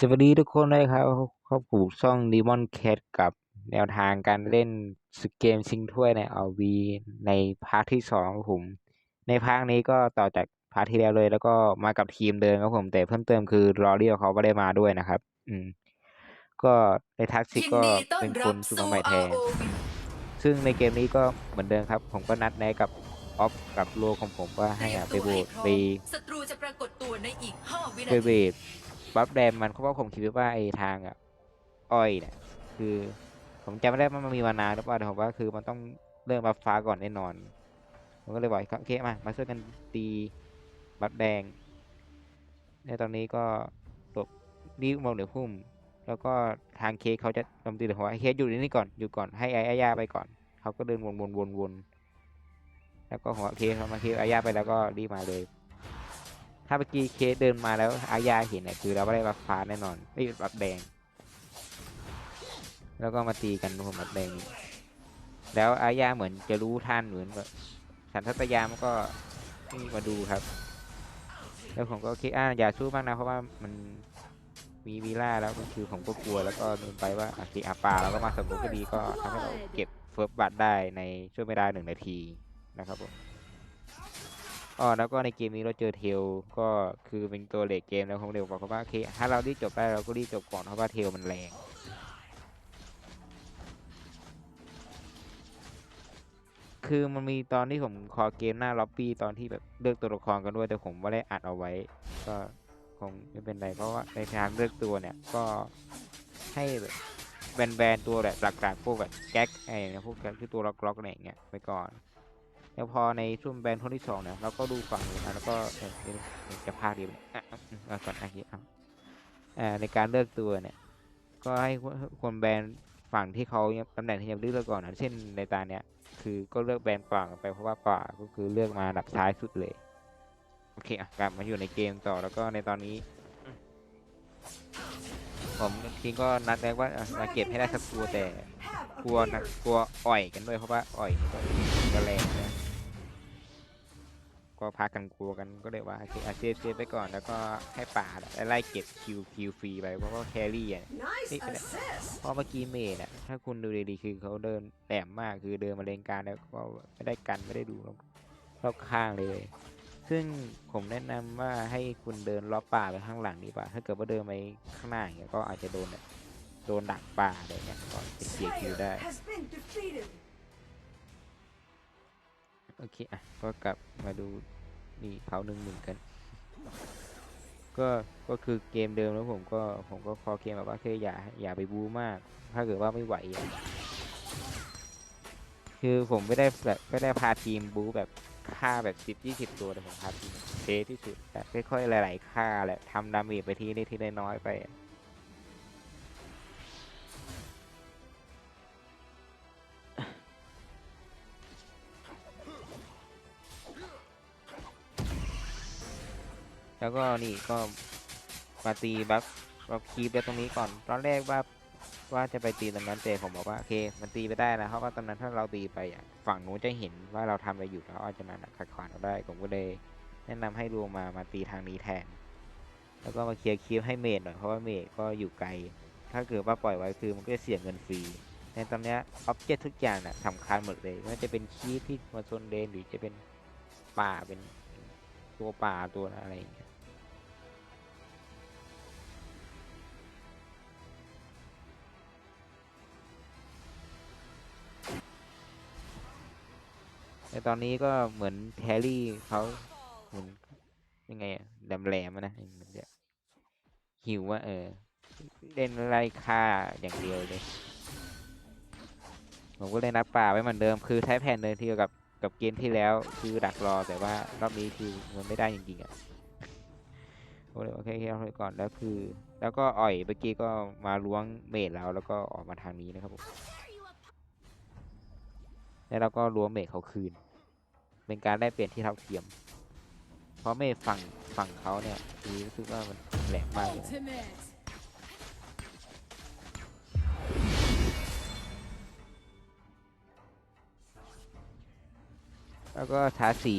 สวัสดีทุกคนเลยครับเข้าสู่ช่อง Demon Cat กับแนวทางการเล่นสเกมชิงถ้วยใน RV ในพาร์ทที่สองครับผม ในพาร์ทนี้ก็ต่อจากพาร์ทที่แล้วเลย แล้วก็มากับทีมเดิมครับผม แต่เพิ่มเติมคือลอเรียเขาไม่ได้มาด้วยนะครับ อืม ก็ในทักซิกยินก็ดีต้อนเป็นรัคบนสุสู่มาใหม่แทน ROV ซึ่งในเกมนี้ก็เหมือนเดิมครับ ผมก็นัดแนะกับออฟกับโลของผมว่าให้อะไปโหวตไปศัตรูจะปรากฏตัวในอีก5วินาไปเวทีท บัฟแดมมันเพราะว่าผมคิดว่าไอ้ทางอะอ้อยเนี่ยคือ ผมจำไม่ได้ว่ามันมีมานานหรือเปล่าแต่ผมว่าคือมันต้องเริ่มบัฟฟ้าก่อนแน่นอนผมก็เลยบอกโอเคมามาช่วยกันตีบัฟแดงในตอนนี้ก็ตบรีบมองเหนือพุ่ม แล้วก็ทางเคสเขาจะโจมตีแต่ผมว่าเคสอยู่นี่ก่อนอยู่ก่อนให้ไอ้อาญาไปก่อน เขาก็เดินวนวนวนวนแล้วก็หัวเคสเขามาเคสอาญาไปแล้วก็รีบมาเลย ถ้าเมื่อกี้เคสเดินมาแล้วอาญาเห็นเนี่ยคือเราไม่ได้บัฟฟ้าแน่นอนไม่บัฟแดง แล้วก็มาตีกันผมบัฟแดงนี่แล้วอาญาเหมือนจะรู้ท่านเหมือนแบบสันทัตยามนก็นี่มาดูครับ แล้วผมก็คิดอ่าอย่าสู้มากนะเพราะว่ามันมีวีล่าแล้วก็คือผมก็กลัวแล้วก็ลืมไปว่าอาคิอาปาแล้วก็มาสมบูรณ์ก็ดีก็ทำให้เราเก็บเฟิร์บัตได้ในช่วงเวลาหนึ่งนาทีนะครับผม อ๋อแล้วก็ในเกมนี้เราเจอเทลก็คือเป็นตัวเลกเกมแล้วผมเร็วบอกเขาว่าโอเคถ้าเรารีบจบได้เราก็รีบจบก่อนเพราะว่าเทลมันแรงคือมันมีตอนที่ผมคอเกมหน้าล็อบบี้ตอนที่แบบเลือกตัวละครกันด้วยแต่ผมไม่ได้อัดเอาไว้ ก็คงไม่เป็นไรเพราะว่าในทางเลือกตัวเนี่ยก็ให้แบบแบนๆตัวแบบหลักๆพวกแบบแก๊กอะไอ้เนี่ยพวกแก๊กที่ตัวล็อกๆอะไรอย่างเงี้ยไปก่อน แล้วพอในช่วงแบนคนที่สองเนี่ยเราก็ดูฝั่งนู้นะแล้วก็เออจะพาดดีไหมอะอะอืมเอาก่อนอันนี้เอาอ่าในการเลือกตัวเนี่ย ก็ให้คนแบนฝั่งที่เขาตำแหน่งที่ยังเลือกก่อนนะเช่นในตาเนี้ยคือก็เลือกแบนป่าไปเพราะว่าป่าก็คือเลือกมาดับท้ายสุดเลยโอเคอะกลับมาอยู่ในเกมต่อแล้วก็ในตอนนี้ ผมจริงก็นัดแรกว่าอะมาเก็บให้ได้สักตัวแต่กลัวนะกลัวอ่อยกันด้วยเพราะว่าอ่อยก็ก็แรงนะ ก็พากันกลัวกันก็เลยว่าโอเคอะเซฟเซฟไปก่อนแล้วก็ให้ป่าไล่เก็บคิวคิวฟรีไปเพราะว่าแครี่อะ Nice Hey, but- assist. เพราะเมื่อกี้เมย์น่ะถ้าคุณดูดีๆคือเขาเดินแหลมมากคือเดินมาเลนกลารแล้วก็ไม่ได้กันไม่ได้ดูรอบรอบข้างเลย ซึ่งผมแนะนำว่าให้คุณเดินล้อบป่าไปข้างหลังดีกว่า ถ้าเกิดว่าเดินไปข้างหน้าอย่างเงี้ยก็อาจจะโดนแบบโดนดักป่าอะไรเงี้ยก็จะเสียคิว Slayer ได้ has been defeated. โอเค อะ ก็กลับมาดูนี่เผาหนึ่งหนึ่งกัน ก็ ก็คือเกมเดิมแล้วผมก็ ผมก็คอเกมแบบว่าคืออย่า อย่าไปบูมาก ถ้าเกิดว่าไม่ไหว คือผมไม่ได้แบบไม่ได้พาทีมบูแบบฆ่าแบบสิบยี่สิบตัวแต่ผมพาทีมเทที่สุดแบบค่อยๆหลาย ๆ ฆ่าแหละทำดาเมจไปทีนี้ทีน้อยๆไป แล้วก็นี่ก็มาตีบัฟบัฟคีบแล้วตรงนี้ก่อน ตอนแรกว่าว่าจะไปตีตรงนั้นแต่ผมบอกว่าโอเค มันตีไปได้นะเพราะว่าตอนนั้นถ้าเราตีไปฝั่งนู้นจะเห็นว่าเราทำอะไรอยู่แล้วอาจจะมาขัดขวางเราได้ผมก็เลยแนะนำให้ลงมามาตีทางนี้แทน แล้วก็มาเคลียร์คีบให้เมดหน่อยเพราะว่าเมดก็อยู่ไกล ถ้าเกิดว่าปล่อยไว้คือมันก็จะเสียเงินฟรีในตอนนี้อ็อบเจกต์ทุกอย่างน่ะสำคัญหมดเลยไม่ว่าจะเป็นคีบที่มาโซนเลนหรือจะเป็นป่าเป็นตัวป่าตัวอะไรอย่างเงี้ย แต่ตอนนี้ก็เหมือนแฮร์รี่เขาเหมือนยังไงอะแหลมๆอะนะเหมือนจะหิวว่าเออเล่นไล่ฆ่าอย่างเดียวเลยผมก็เลยนัดป่าไว้เหมือนเดิมคือใช้แผนเดิมที่ยวกับกับเกมที่แล้วคือดักรอแต่ว่ารอบนี้คือมันไม่ได้จริงๆอะโอเคโอเคโอเคก่อนแล้วคือ แล้วก็อ่อยเมื่อกี้ก็มาล้วงเมดเราแล้วก็ออกมาทางนี้นะครับผม แล้วเราก็ล้วงเมดเขาคืน เป็นการได้เปลี่ยนที่เท่าเทียม เพราะเมดฝั่งฝั่งเขาเนี่ยรู้สึกว่ามันแหลมมากเลยแล้วก็ทาสี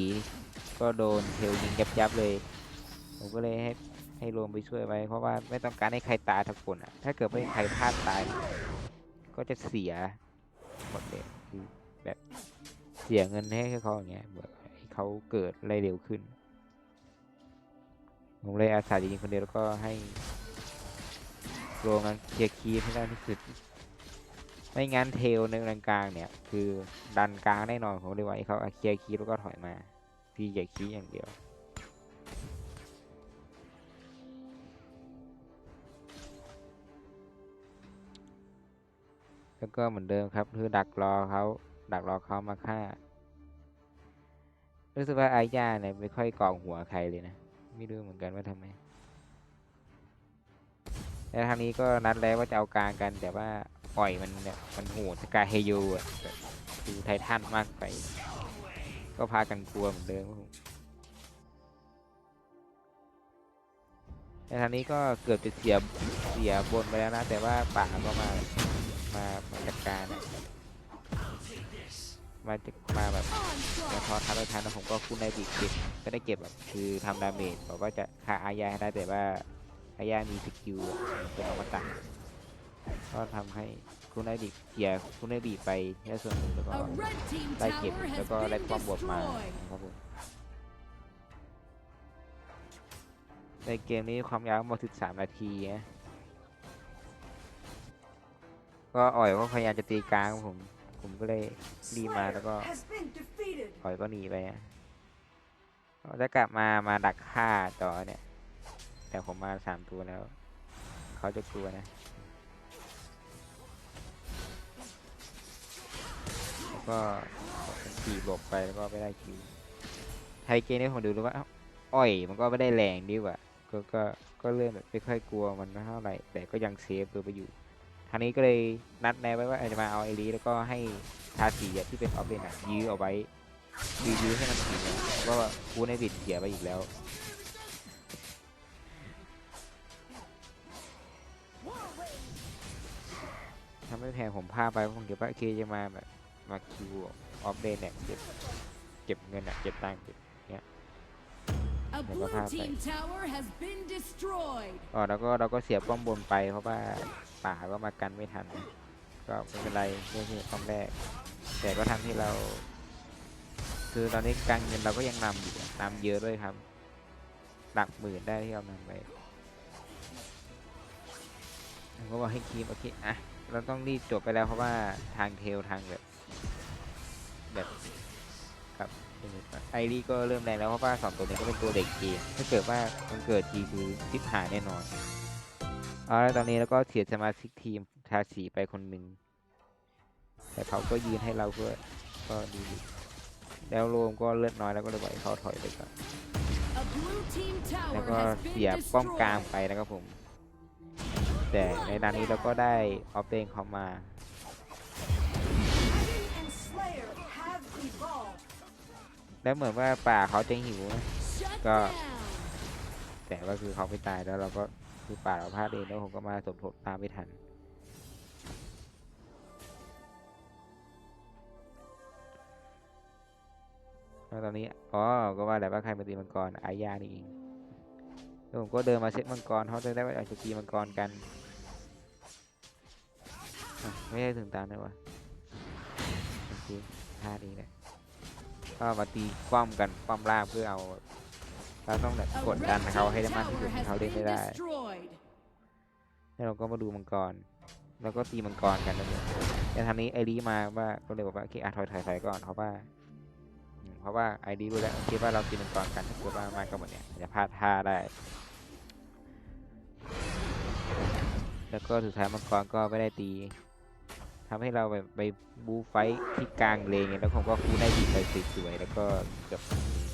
ก็โดนเทลยิงยับยับๆเลย ผมก็เลยให้ให้โรมไปช่วยไว้ เพราะว่าไม่ต้องการให้ใครตายทักคนอะ ถ้าเกิดไม่ใครพลาดตาย ก็จะเสียหมดเลยคือ แบบเสียเงินให้เขาอย่างเงี้ยเหมือนให้เขาเกิดอะไรเร็วขึ้น ผมเลยอาสาจะยิงคนเดียวแล้วก็ให้โรมันเคลียร์คีให้ได้ที่สุด ไม่งั้นเทลในกลางกลางเนี่ย คือดันกลางแน่นอนผมเลยว่าให้เขาเคลียร์คีแล้วก็ถอยมาพี่อย่าคีอย่างเดียวแล้วก็เหมือนเดิมครับคือดักรอเขา ดักรอเขามาฆ่า รู้สึกว่าอาญาเนี่ยไม่ค่อยกองหัวใครเลยนะ ไม่รู้เหมือนกันว่าทำไม แต่ทางนี้ก็นัดแล้วว่าจะเอากลางกัน แต่ว่าปล่อยมันเนี่ยมันโหดสกายเฮโยอะดูไททันมากไป ก็พากันกลัวเหมือนเดิมแต่ทางนี้ก็เกิดไปเสียเสียบนไปแล้วนะ แต่ว่าป่าก็มามามาจัดการอะ มาจะมาแบบมาทอทันได้ทันแล้วผมก็คุณได้บีเก็บก็ได้เก็บแบบคือทำดาเมจบอกว่าจะฆ่าอาญาให้ได้แต่ว่าอาญามีสกิลอะเป็นอมตะก็ทำให้คุณได้บีเสียคุณได้บีไปแค่ส่วนหนึ่งแล้วก็ A red team ได้เก็บ tower แล้ว has ก็ได้ been ความบทมา destroyed. ครับผมในเกมนี้ความยาวหมด13 นาทีนะก็อ่อยก็พยายามจะตีกลางครับผม ผมก็เลยรีบมาแล้วก็ has been defeated. อ่อยก็หนีไปอะจะกลับมามาดักฆ่าต่อเนี่ย แต่ผมมาสามตัวแล้ว เขาจะกลัวนะแล้วก็ขี่หลบไปแล้วก็ไม่ได้คิวไทยเกมนี้ผมดูแล้วว่าเอ้าอ้อยมันก็ไม่ได้แรงดีกว่าก็ก็ก็เริ่มแบบไม่ค่อยกลัวมันเท่าไหร่แต่ก็ยังเซฟตัวไปอยู่ ทางนี้ก็เลยนัดแนะไว้ว่าจะมาเอาไอรีแล้วก็ให้ทาสีที่เป็นออฟเลนอะยื้อเอาไว้ยื้อยื้อให้มันถึงเพราะว่ากูในบิดเสียไปอีกแล้วถ้าไม่แพงผมพาไปผมเก็บว่าเคจะมาแบบมาคิวออฟเลนเนี่ยเก็บเก็บเงินอะเก็บตังค์เก็บ A Never blue happened. team tower has been destroyed. อ๋อแล้วก็เราก็เสียป้อมบนไปเพราะว่าป่าก็มากันไม่ทัน ก็ไม่เป็นไรเรื่องที่ป้อมแรก แต่ก็ทำให้เรา คือตอนนี้การเงินเราก็ยังนำอยู่อะนำเยอะด้วยครับ หลักหมื่นได้ที่เรานำไปผมก็บอกให้คีมโอเคอะเราต้องรีบจบไปแล้วเพราะว่าทางเทลทางแบบแบบครับ ไอรีก็เริ่มแรงแล้วเพราะว่าสองตัวนี้ก็เป็นตัวเด็กเกมถ้าเกิดว่ามันเกิดทีคือทิพหายแน่นอนเอาแล้วตอนนี้แล้วก็เสียสมาชิกทีมทาสีไปคนหนึ่งแต่เขาก็ยืนให้เราก็ก็ดีแล้วโรมก็เลือดน้อยแล้วก็เลยปล่อยให้เขาถอยไปก่อนแล้วก็เสียป้อมกลางไปนะครับผม แต่ในด้านนี้เราก็ได้ออฟเดนเขามา แล้วเหมือนว่าป่าเขาจะหิวนะ Shut Go. down. แต่ว่าคือเขาไม่ตายแล้วเราก็คือป่าเราพลาดเองแล้วผมก็มาสมทบตามไม่ทันแล้วตอนนี้อ๋อก็ว่าแต่ว่าใครมาตีมังกรอาญานี่เองแล้วผมก็เดินมาเซตมังกรเขาจะได้ว่าอาจจะตีมังกรกันอะไม่ได้ถึงตามเลยวะโอเคพลาดเองแหละ ก็มาตีคว่ำกันคว่ำล่างเพื่อเอาเราต้องแบบกดดันเขาให้ได้มากที่สุด tower ให้ has เขาเล่นไม่ได้แล้วเราก็มาดูมังกร แล้วก็ตีมังกรกันนะเนี่ยแต่ทางนี้ไอรีมาว่าก็เลยบอกว่าโอเคอะถอยถอยถอยก่อนเพราะว่าเพราะว่าไอรีรู้แล้วคิดว่าเราตีมังกรกันถ้าเกิดว่ามาก็หมดเนี่ยจจะพลาดท่าได้ แล้วก็สุดท้ายมังกรก็ไม่ได้ตี ทำให้เราแบบไปบูไฟท์ที่กลางเลนไงแล้วผมก็คูได้ดีไปสวยๆแล้วก็เกือบ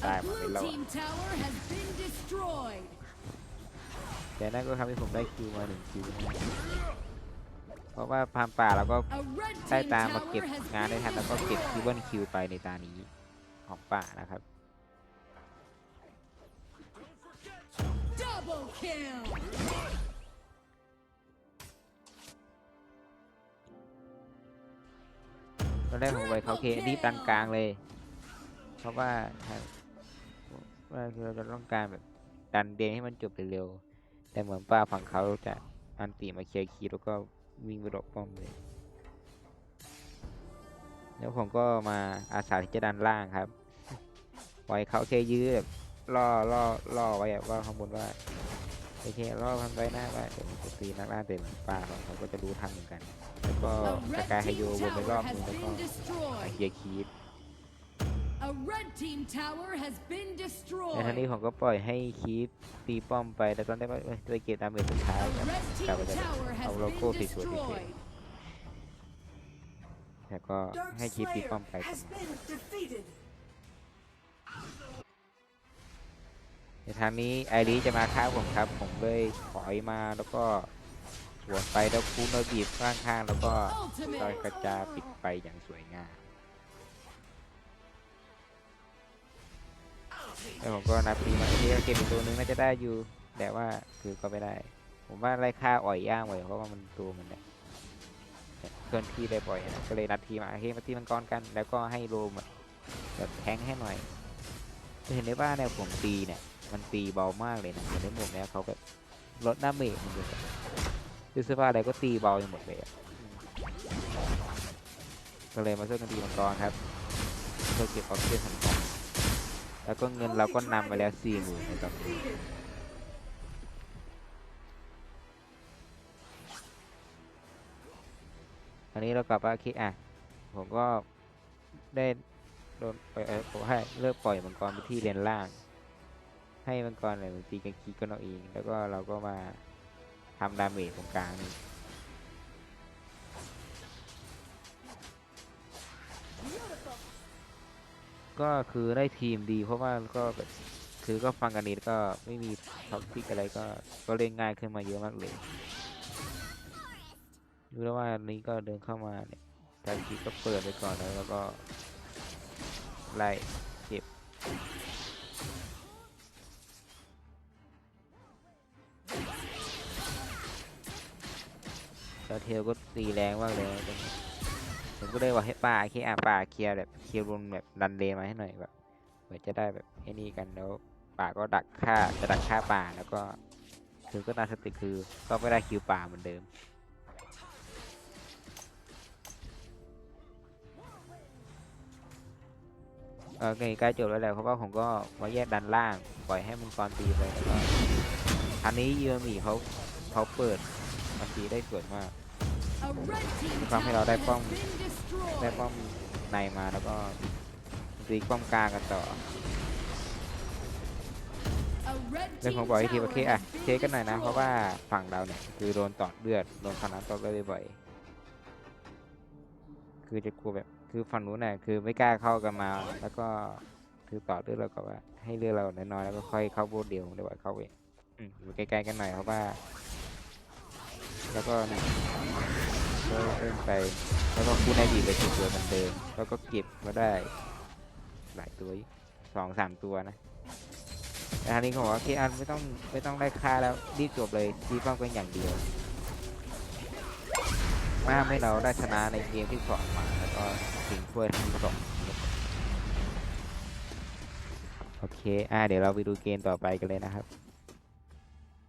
ตาย A หมาไม่ blue รอด team tower has been destroyed. แต่นั่นก็ทำให้ผมได้คิวมาหนึ่งคิวเพราะว่าพามป่าเราก็ A red ได้ team ตามมาเก็บ tower has งานได้ been ทันแล้วก็เก็บคิว destroyed. เบิลคิวไปในตานี้ของป่านะครับ ตอนแรกผมไปเขาเครีบดันกลางเลย เพราะว่าว่าเราจะต้องการแบบดันเดนให้มันจบเร็วแต่เหมือนป้าฝั่งเขาจะอันตีมาเคลียร์คีแล้วก็วิ่งไปหลบป้อมเลย แล้วผมก็มาอาสาที่จะดันล่างครับปล่อยเขาแค่ยื้อแบบล่อล่อล่อไว้อะว่าข้างบนว่าโอเคล่อมันไว้หน้าว่าเดี๋ยวมันจะตีนักล่าเต็มป่าของเขาก็จะรู้ทันเหมือนกัน ก็ A ส red กายไฮ team โยวนไปรอบ tower นึ has งแล้วก็ been มา destroyed. เคลียร์คีย์ A red team tower has been ในทางนี้ destroyed. ผมก็ปล่อยให้คีย์ตีป้อมไปแต่ตอนได้ว่าเอ้ยด้วยเกมดาเมจสุดท้าย A ครับ red กลับ team มาจะ tower เอา has โลโก้ been สวยๆเฉย destroyed. ๆแต่ก็ Dark ให้คีย์ตี Slayer ป้อมไปก่อน has been defeated. ในทางนี้ไอรีจะมาฆ่าผมครับ ผมเลยถอยมาแล้วก็ สวไปแล้วคูนบีบข้างๆแล้วก็ลอยกระจาปิดไปอย่างสวยงามแล้วผมก็นับปีมาที่เกมอีกตัวนึงน่าจะได้อยู่ แต่ว่าคือก็ไม่ได้ ผมว่าไล่ฆ่าอ่อยย่างไว้เพราะว่ามันตัวมันเนี่ยเคลื่อนที่ได้บ่อยนะก็เลยนัดทีมาเฮ้ยมาตีมังกรกัน แล้วก็ให้โรมแบบแทงให้หน่อยจะเห็นได้ว่าเนี่ยผมตีเนี่ย มันตีเบามากเลยนะแต่ในมุมเนี้ยเขาแบบลดหน้าเมจมันเลย คือเสื้อผ้าอะไรก็ตีเบาไปหมดเลยก็เลยมาช่วยกันตีมังกรครับเพื่อเก็บออกซิเจนสำคัญแล้วก็เงินเราก็นำไปแล้วสี่หมื่นในตอนนี้อันนี้เรากลับมาคิดอะ ผมก็ได้โดนปผมให้เลิกปล่อยมังกรไปที่เลนล่าง ให้มังกรเนี่ยมันตีกันคีกันเอาเอง แล้วก็เราก็มา ทำดาเมจตรงกลางนี่ก็คือได้ทีมดีเพราะว่าก็คือก็ฟังกันดีแล้ก็ไม่มีท็อปปิกอะไรก็ก็เล่นง่ายขึ้นมาเยอะมากเลยดูแล้วว่านี้ก็เดินเข้ามาเนี่ยการคิดก็เปิดไปก่อนแล้วแล้วก็ไล่เก็บ แล้วเทลก็ตีแรงมากเลยผมก็เลยบอกให้ป้าเคลียร์อะป้าเคลียร์แบบเคลียร์รวมแบบดันเลนมาให้หน่อยแบบเผื่อจะได้แบบไอ้นี่กันแล้วป่าก็ดักฆ่าจะดักฆ่าป่าแล้วก็คือก็ตาสติคือก็ไม่ได้คิวป่าเหมือนเดิมเออใกล้ใกล้จบแล้วแหละเพราะว่าผมก็มาแยกดันล่างปล่อยให้มังกรตีไปแล้วก็อันนี้ยูมีเขาเขาเปิดมันตีได้สวยมาก A red team ทำให้เราได้ป้อมได้ป้อมในมาแล้วก็ตีป้อมกลางกันต่อเรื่องของบอกอีที tower โอเคอะเท been กันหน่อยนะ เพราะว่าฝั่งเราเนี่ยคือโดนตอดเลือดโดนฟันน้ำตอดเลือดบ่อยๆคือจะกลัวแบบคือฝั่งนู้นน่ะคือไม่กล้าเข้ากันมา แล้วก็คือตอดเลือดเราก็ว่าให้เลือดเราน้อยๆแล้วก็ค่อยเข้าโบสเดียวเดี๋ยวเข้าเองอยู่ใกล้ๆกันหน่อยเพราะว่า แล้วก็นี่ก็เล่นไป แล้วก็คู่ในบีไปสิบตัวเหมือนเดิมแล้วก็เก็บมาได้ หลายตัวสองสามตัวนะแต่ทางนี้ผมว่าพี่อันไม่ต้องไม่ต้องได้ค่าแล้วรีบจบเลยรีบป้องกันอย่างเดียวม่ทำให้เราได้ชนะในเกมที่สองมา แล้วก็ถึงถ้วยทั้งสองโอเค อ่า เดี๋ยวเราไปดูเกมต่อไปกันเลยนะครับ